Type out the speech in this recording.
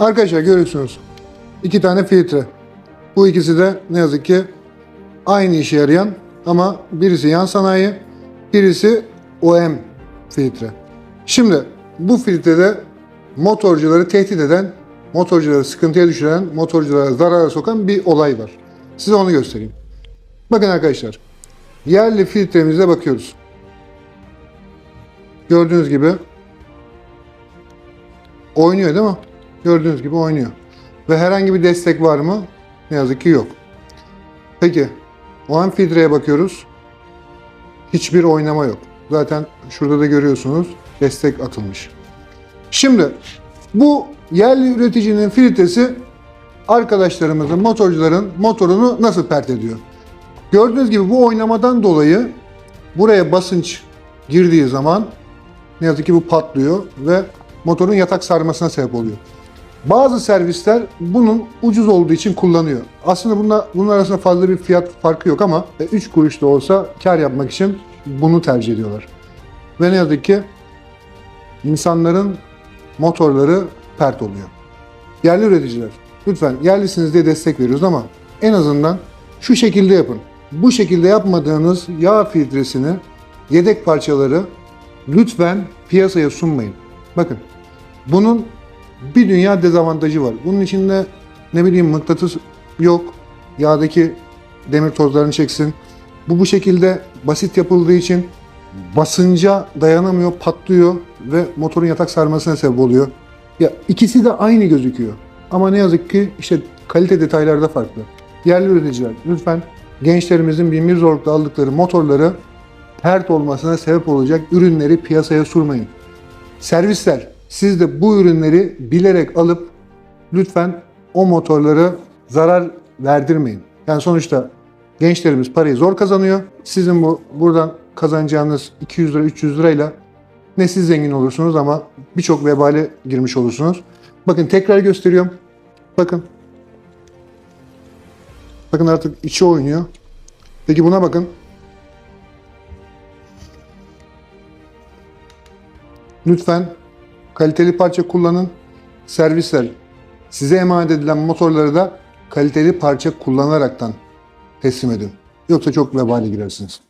Arkadaşlar görüyorsunuz. iki tane filtre. Bu ikisi de ne yazık ki aynı işe yarayan ama birisi yan sanayi, birisi OM filtre. Şimdi bu filtrede motorcuları tehdit eden, motorcuları sıkıntıya düşüren, motorculara zarara sokan bir olay var. Size onu göstereyim. Bakın arkadaşlar. Yerli filtremize bakıyoruz. Gördüğünüz gibi oynuyor değil mi? Gördüğünüz gibi oynuyor. Ve herhangi bir destek var mı? Ne yazık ki yok. Peki OM filtreye bakıyoruz. Hiçbir oynama yok. Zaten şurada da görüyorsunuz destek atılmış. Şimdi bu yerli üreticinin filtresi arkadaşlarımızın, motorcuların motorunu nasıl pert ediyor? Gördüğünüz gibi bu oynamadan dolayı buraya basınç girdiği zaman ne yazık ki bu patlıyor ve motorun yatak sarmasına sebep oluyor. Bazı servisler bunun ucuz olduğu için kullanıyor. Aslında bunlar, bunun arasında fazla bir fiyat farkı yok ama 3 kuruş da olsa kar yapmak için bunu tercih ediyorlar. Ve ne yazık ki insanların motorları pert oluyor. Yerli üreticiler, lütfen yerlisiniz diye destek veriyoruz ama en azından şu şekilde yapın. Bu şekilde yapmadığınız yağ filtresini, yedek parçaları lütfen piyasaya sunmayın. Bakın, bunun bir dünya dezavantajı var. Bunun içinde ne bileyim mıknatıs yok. Yağdaki demir tozlarını çeksin. Bu bu şekilde basit yapıldığı için basınca dayanamıyor, patlıyor ve motorun yatak sarmasına sebep oluyor. Ya ikisi de aynı gözüküyor. Ama ne yazık ki işte kalite detaylarda farklı. Yerli üreticiler lütfen gençlerimizin bin bir zorlukla aldıkları motorları pert olmasına sebep olacak ürünleri piyasaya sürmeyin. Servisler siz de bu ürünleri bilerek alıp lütfen o motorları zarar verdirmeyin. Yani sonuçta gençlerimiz parayı zor kazanıyor. Sizin bu buradan kazanacağınız 200 lira 300 lirayla ne siz zengin olursunuz ama birçok vebale girmiş olursunuz. Bakın tekrar gösteriyorum. Bakın. Bakın artık içi oynuyor. Peki buna bakın. Lütfen kaliteli parça kullanın. Servisler size emanet edilen motorları da kaliteli parça kullanaraktan teslim edin. Yoksa çok vebale girersiniz.